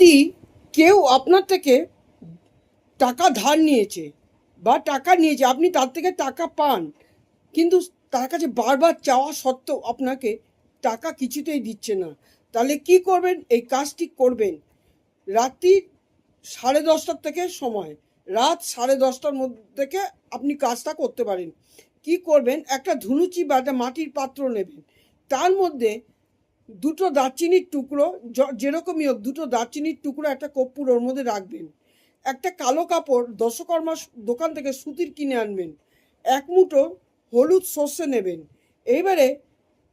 যদি কেউ আপনার থেকে টাকা ধার নিয়েছে বা টাকা নিয়েছে, আপনি তার থেকে টাকা পান, কিন্তু তার কাছে বারবার চাওয়া সত্ত্বেও আপনাকে টাকা কিছুতেই দিচ্ছে না, তাহলে কি করবেন? এই কাজটি করবেন রাত্রি সাড়ে দশটার থেকে সময়, রাত সাড়ে দশটার মধ্যে থেকে আপনি কাজটা করতে পারেন। কি করবেন? একটা ধুনুচি বা একটা মাটির পাত্র নেবেন, তার মধ্যে দুটো দারচিনির টুকরো যেরকমই হোক দুটো দারচিনির টুকরো একটা কর্পূর ওর মধ্যে রাখবেন। একটা কালো কাপড় দশকর্মা দোকান থেকে সুতির কিনে আনবেন। এক মুঠো হলুদ সর্ষে নেবেন। এইবারে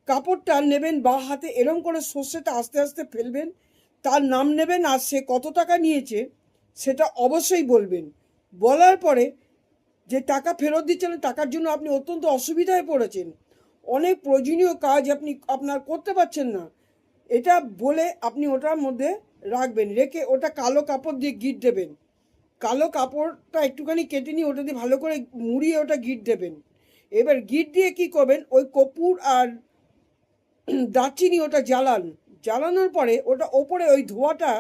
কাপড়টা নেবেন বা হাতে এরম করে সর্ষেটা আস্তে আস্তে ফেলবেন। তার নাম নেবেন আর সে কত টাকা নিয়েছে সেটা অবশ্যই বলবেন। বলার পরে যে টাকা ফেরত দিচ্ছেন, টাকার জন্য আপনি অত্যন্ত অসুবিধায় পড়েছেন। অনেক প্রয়োজনীয় কাজ আপনি, আপনার করতে পারছেন না। এটা বলে আপনি ওটার মধ্যে রাখবেন, রেখে ওটা কালো কাপড় দিয়ে গিট দেবেন। কালো কাপড়টা একটুখানি কেটে নিয়ে ওটা দিয়ে ভালো করে মুড়িয়ে ওটা গিট দেবেন। এবার গিট দিয়ে কি করবেন, ওই কপুর আর দারচিনি ওটা জ্বালান। জ্বালানোর পরে ওটা ওপরে ওই ধোঁয়াটা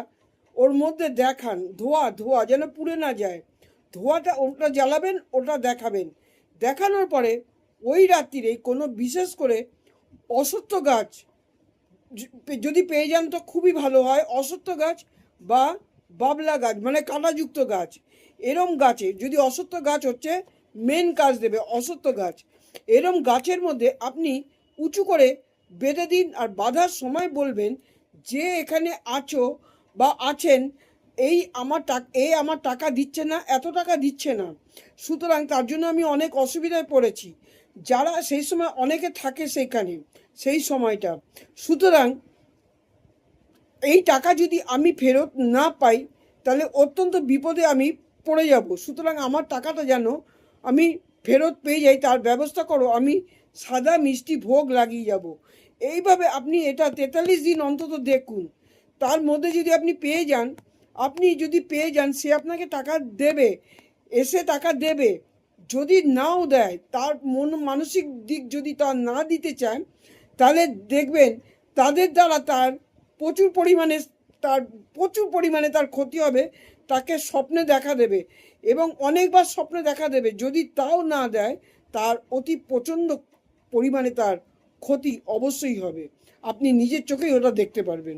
ওর মধ্যে দেখান, ধোঁয়া ধোঁয়া যেন পুড়ে না যায়। ধোঁয়াটা ওটা জ্বালাবেন, ওটা দেখাবেন। দেখানোর পরে ওই রাত্রিরে কোনো বিশেষ করে অসত্য গাছ যদি পেয়ে যান তো খুবই ভালো হয়। অসত্য গাছ বা বাবলা গাছ মানে কাঁটাযুক্ত গাছ। এরম গাছে যদি অসত্য গাছ হচ্ছে মেন কাজ দেবে অসত্য গাছ। এরম গাছের মধ্যে আপনি উঁচু করে বেঁধে দিন আর বাঁধার সময় বলবেন যে এখানে আছো বা আছেন, এই আমার টাকা এই আমার টাকা দিচ্ছে না, এত টাকা দিচ্ছে না। সুতরাং তার জন্য আমি অনেক অসুবিধায় পড়েছি। যারা সেই সময় অনেকে থাকে সেখানে সেই সময়টা। সুতরাং এই টাকা যদি আমি ফেরত না পাই, তাহলে অত্যন্ত বিপদে আমি পড়ে যাব। সুতরাং আমার টাকাটা যেন আমি ফেরত পেয়ে যাই, তার ব্যবস্থা করো, আমি সাদা মিষ্টি ভোগ লাগিয়ে যাব। এইভাবে আপনি এটা তেতাল্লিশ দিন অন্তত দেখুন। তার মধ্যে যদি আপনি পেয়ে যান, আপনি যদি পেয়ে যান, সে আপনাকে টাকা দেবে, এসে টাকা দেবে যদি নাও দেয়, তার মন মানসিক দিক যদি তার না দিতে চান তাহলে দেখবেন তাদের দ্বারা তার প্রচুর পরিমাণে, তার প্রচুর পরিমাণে তার ক্ষতি হবে, তাকে স্বপ্নে দেখা দেবে এবং অনেকবার স্বপ্নে দেখা দেবে। যদি তাও না দেয়, তার অতি প্রচণ্ড পরিমাণে তার ক্ষতি অবশ্যই হবে। আপনি নিজের চোখেই ওটা দেখতে পারবেন।